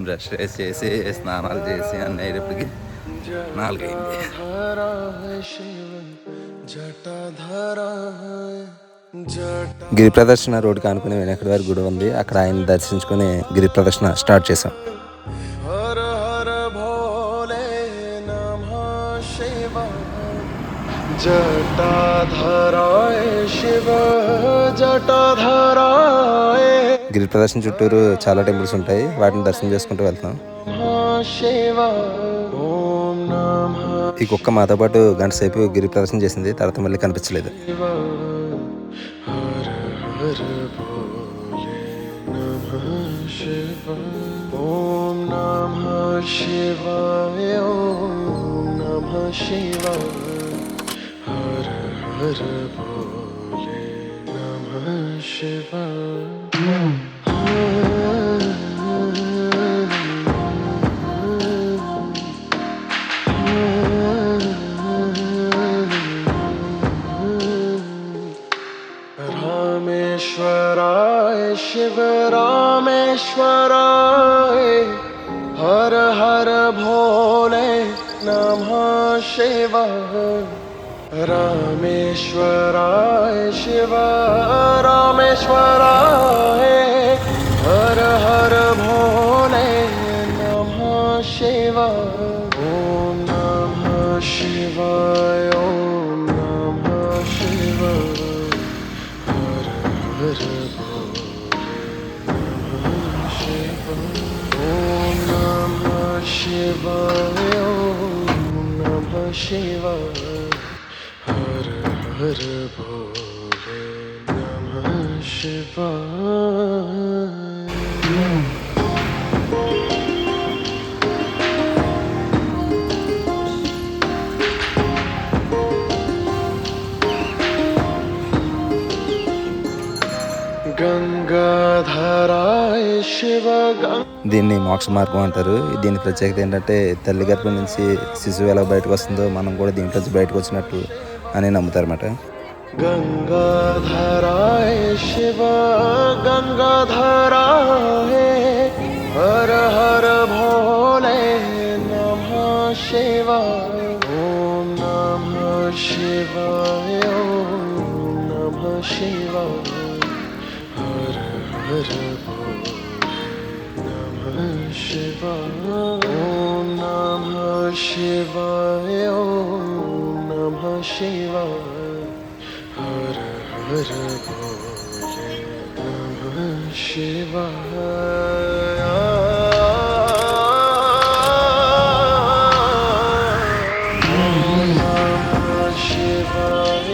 Brush చేసి స్నానాలు చేసి అన్నీ అయ్యేటప్పటికి నాలుగైంది. గిరి ప్రదర్శన రోడ్డు కానుకుని వెనకటి వారి గుడి ఉంది. అక్కడ ఆయన దర్శించుకుని గిరి ప్రదర్శన స్టార్ట్ చేశాం. జటాధరాయ శివ జటాధరాయ గిరి ప్రదర్శన చుట్టూరు చాలా టెంపుల్స్ ఉంటాయి వాటిని దర్శనం చేసుకుంటూ వెళ్తాం ఈ కుక్క మాతో పాటు గంట సేపు గిరి ప్రదర్శన చేసింది తర్వాత మళ్ళీ కనిపించలేదు శివాయ హర హర नमः रामेश्वराय शिव रामेश्वराय हर हर भोले नमः शिव रामेश्वराय शिव रामेश्वराय हर हर भोले नमः शिव ॐ नमः शिवाय ॐ नमः शिवाय हर हर ॐ नमः शिवाय ॐ नमः हर हर भोले नमः शिवाय गंगाधराय शिव गंगा దీన్ని మోక్ష మార్గం అంటారు దీని ప్రత్యేకత ఏంటంటే తల్లి గర్భం నుంచి శిశువు ఎలా బయటకు వస్తుందో మనం కూడా దీంట్లో నుంచి బయటకు వచ్చినట్టు అని నమ్ముతారన్నమాట గంగాధరాయ శివ గంగాధరాయ హర హర భోలే నమ శివ ఓం నమ శివాయ ఓం నమ శివ హర హర నమ శివ ఓం నమ శివాయ ఓం ॐ नमः शिवाय हर हर भोले नमः शिवाय नमः शिवाय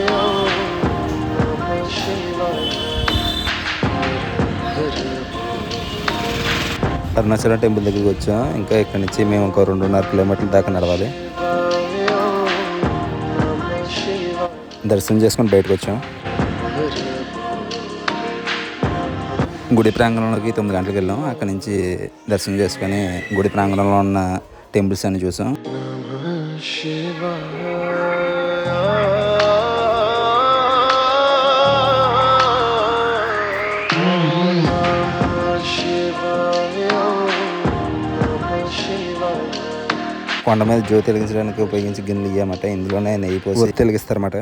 नमः शिवाय हर అరుణాచలం టెంపుల్ దగ్గరికి వచ్చాం ఇంకా ఇక్కడ నుంచి మేము ఇంకో రెండున్నర కిలోమీటర్ల దాకా నడవాలి దర్శనం చేసుకొని బయటకు వచ్చాం. గుడి ప్రాంగణంలోకి తొమ్మిది గంటలకు వెళ్ళాం. అక్కడ నుంచి దర్శనం చేసుకొని గుడి ప్రాంగణంలో ఉన్న టెంపుల్స్ అన్ని చూసాం. కొండ మీద జ్యోతి వెలిగించడానికి ఉపయోగించే గిన్నెలు ఇవ్వమాట ఇందులోనే నెయ్యి పోసి తెలిగిస్తారన్నమాట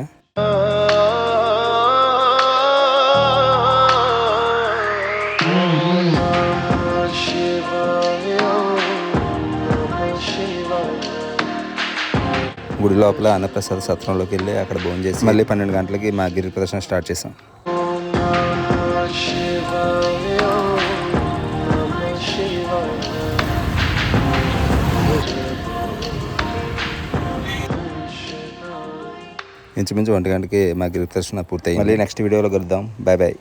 గుడి లోపల అన్నప్రసాద సత్రంలోకి వెళ్ళి అక్కడ భోజనం చేసి మళ్ళీ పన్నెండు గంటలకి మా గిరి ప్రదర్శన స్టార్ట్ చేసాం. ఇంచుమించు ఒంటి గంటకి మా గిరి ప్రదర్శన పూర్తయింది. మళ్ళీ నెక్స్ట్ వీడియోలో కలుద్దాం. Bye bye